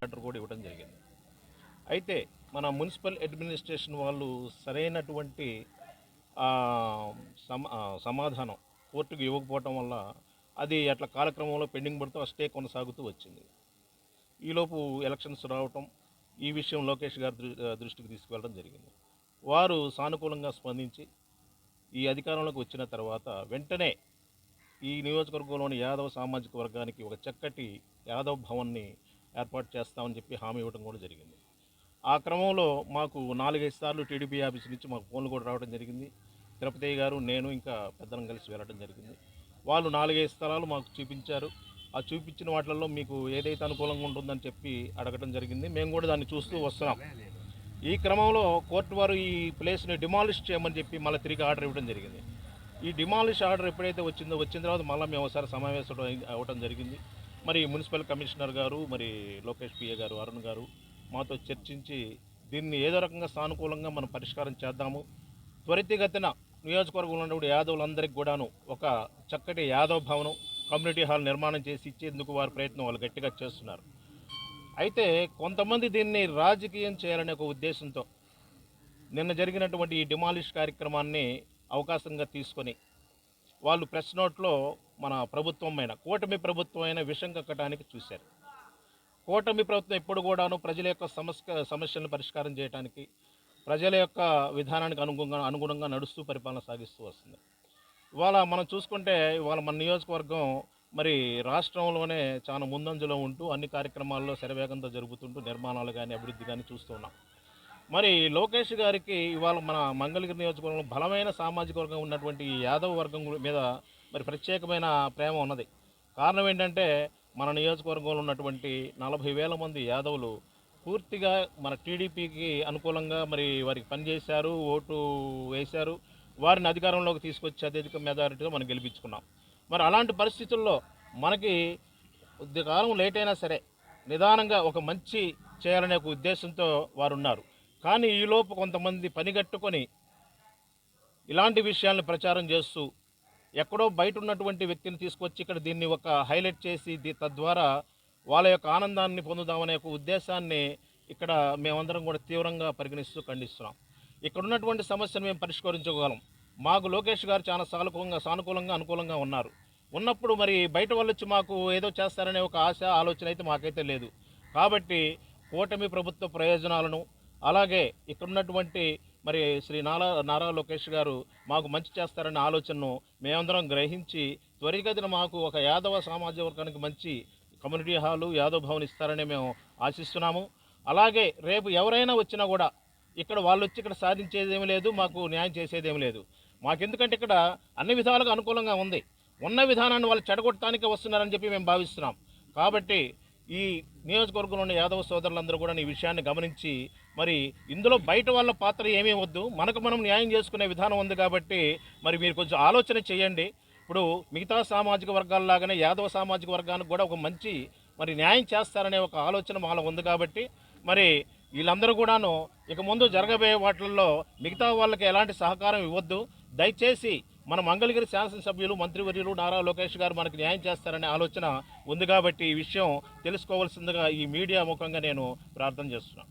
Letter కూడా ఇవ్వడం జరిగింది. అయితే మన మున్సిపల్ అడ్మినిస్ట్రేషన్ వాళ్ళు సరైనటువంటి సమాధానం కోర్టుకు ఇవ్వకపోవటం వల్ల అది అట్లా కాలక్రమంలో పెండింగ్ పడుతూ ఆ స్టే కొనసాగుతూ వచ్చింది. ఈలోపు ఎలక్షన్స్ రావటం ఈ విషయం లోకేష్ గారి దృష్టికి తీసుకువెళ్ళడం జరిగింది. వారు సానుకూలంగా స్పందించి ఈ అధికారంలోకి వచ్చిన తర్వాత వెంటనే ఈ నియోజకవర్గంలోని యాదవ సామాజిక వర్గానికి ఒక చక్కటి యాదవ్ భవన్ని ఏర్పాటు చేస్తామని చెప్పి హామీ ఇవ్వడం కూడా జరిగింది. ఆ క్రమంలో మాకు నాలుగైదు సార్లు టీడీపీ ఆఫీస్ నుంచి మాకు ఫోన్లు కూడా రావడం జరిగింది. తిరుపతి గారు నేను ఇంకా పెద్దలను కలిసి వెళ్ళడం జరిగింది. వాళ్ళు నాలుగైదు స్థలాలు మాకు చూపించారు. ఆ చూపించిన వాటిల్లో మీకు ఏదైతే అనుకూలంగా ఉంటుందని చెప్పి అడగడం జరిగింది. మేము కూడా దాన్ని చూస్తూ వస్తున్నాం. ఈ క్రమంలో కోర్టు వారు ఈ ప్లేస్ని డిమాలిష్ చేయమని చెప్పి మళ్ళీ తిరిగి ఆర్డర్ ఇవ్వడం జరిగింది. ఈ డిమాలిష్ ఆర్డర్ ఎప్పుడైతే వచ్చిందో వచ్చిన తర్వాత మళ్ళీ మేము ఒకసారి సమావేశం అవ్వడం జరిగింది. మరి మున్సిపల్ కమిషనర్ గారు మరి లోకేష్ పిఏ గారు అరుణ్ గారు మాతో చర్చించి దీన్ని ఏదో రకంగా సానుకూలంగా మనం పరిష్కారం చేద్దాము. త్వరితగతిన నియోజకవర్గంలో ఉన్నటువంటి యాదవులందరికీ కూడాను ఒక చక్కటి యాదవ్ భవనం కమ్యూనిటీ హాల్ నిర్మాణం చేసి ఇచ్చేందుకు వారి ప్రయత్నం వాళ్ళు గట్టిగా చేస్తున్నారు. అయితే కొంతమంది దీన్ని రాజకీయం చేయాలనే ఒక ఉద్దేశంతో నిన్న జరిగినటువంటి ఈ డిమాలిష్ కార్యక్రమాన్ని అవకాశంగా తీసుకొని వాళ్ళు ప్రెస్ నోట్లో మన ప్రభుత్వం కూటమి ప్రభుత్వం విషం కక్కడానికి చూశారు. కూటమి ప్రభుత్వం ఎప్పుడు కూడాను ప్రజల యొక్క సమస్య సమస్యలను పరిష్కారం చేయడానికి ప్రజల యొక్క విధానానికి అనుగుణంగా అనుగుణంగా నడుస్తూ పరిపాలన సాగిస్తూ వస్తుంది. ఇవాళ మనం చూసుకుంటే ఇవాళ మన నియోజకవర్గం మరి రాష్ట్రంలోనే చాలా ముందంజలో ఉంటూ అన్ని కార్యక్రమాల్లో శరవేగంతో జరుగుతుంటూ నిర్మాణాలు కానీ అభివృద్ధి కానీ చూస్తూ ఉన్నాం. మరి లోకేష్ గారికి ఇవాళ మన మంగళగిరి నియోజకవర్గంలో బలమైన సామాజిక వర్గం ఉన్నటువంటి యాదవ వర్గం మీద మరి ప్రత్యేకమైన ప్రేమ ఉన్నది. కారణం ఏంటంటే మన నియోజకవర్గంలో ఉన్నటువంటి నలభై వేల మంది యాదవులు పూర్తిగా మన టీడీపీకి అనుకూలంగా మరి వారికి పనిచేశారు ఓటు వేశారు. వారిని అధికారంలోకి తీసుకొచ్చి అత్యధిక మెజారిటీగా మనం గెలిపించుకున్నాం. మరి అలాంటి పరిస్థితుల్లో మనకి కొద్ది కాలం లేట్ అయినా సరే నిదానంగా ఒక మంచి చేయాలనే ఒక ఉద్దేశంతో వారు ఉన్నారు కానీ ఈలోపు కొంతమంది పనిగట్టుకొని ఇలాంటి విషయాలను ప్రచారం చేస్తూ ఎక్కడో బయట ఉన్నటువంటి వ్యక్తిని తీసుకొచ్చి ఇక్కడ దీన్ని ఒక హైలైట్ చేసి తద్వారా వాళ్ళ యొక్క ఆనందాన్ని పొందుదామనే ఒక ఉద్దేశాన్ని ఇక్కడ మేమందరం కూడా తీవ్రంగా పరిగణిస్తూ ఖండిస్తున్నాం. ఇక్కడ ఉన్నటువంటి సమస్యను మేము పరిష్కరించగలం మాకు లోకేష్ గారు చాలా సానుకూలంగా సానుకూలంగా అనుకూలంగా ఉన్నారు. ఉన్నప్పుడు మరి బయట వాళ్ళు వచ్చి మాకు ఏదో చేస్తారనే ఒక ఆశ ఆలోచన అయితే మాకైతే లేదు. కాబట్టి కూటమి ప్రభుత్వ ప్రయోజనాలను అలాగే ఇక్కడ ఉన్నటువంటి మరి శ్రీ నారా నారా లోకేష్ గారు మాకు మంచి చేస్తారనే ఆలోచనను మేమందరం గ్రహించి త్వరితగతిన మాకు ఒక యాదవ సామాజిక వర్గానికి మంచి కమ్యూనిటీ హాలు యాదవ్ భవన్ ఇస్తారని మేము ఆశిస్తున్నాము. అలాగే రేపు ఎవరైనా వచ్చినా కూడా ఇక్కడ వాళ్ళు వచ్చి ఇక్కడ సాధించేది లేదు మాకు న్యాయం చేసేదేమి లేదు. మాకెందుకంటే ఇక్కడ అన్ని విధాలుగా అనుకూలంగా ఉంది. ఉన్న విధానాన్ని వాళ్ళు చెడగొట్టడానికి వస్తున్నారని చెప్పి మేము భావిస్తున్నాం. కాబట్టి ఈ నియోజకవర్గంలోని యాదవ సోదరులందరూ కూడా ఈ విషయాన్ని గమనించి మరి ఇందులో బయట వాళ్ళ పాత్ర ఏమీ వద్దు మనకు మనం న్యాయం చేసుకునే విధానం ఉంది కాబట్టి మరి మీరు కొంచెం ఆలోచన చేయండి. ఇప్పుడు మిగతా సామాజిక వర్గాల్లాగానే యాదవ సామాజిక వర్గానికి కూడా ఒక మంచి మరి న్యాయం చేస్తారనే ఒక ఆలోచన మాలో ఉంది కాబట్టి మరి వీళ్ళందరూ కూడాను ఇక ముందు జరగబోయే వాటిల్లో మిగతా వాళ్ళకి ఎలాంటి సహకారం ఇవ్వద్దు. దయచేసి మన మంగళగిరి శాసనసభ్యులు మంత్రివర్యులు నారా లోకేష్ గారు మనకు న్యాయం చేస్తారనే ఆలోచన ఉంది కాబట్టి ఈ విషయం తెలుసుకోవాల్సిందిగా ఈ మీడియా ముఖంగా నేను ప్రార్థన చేస్తున్నాను.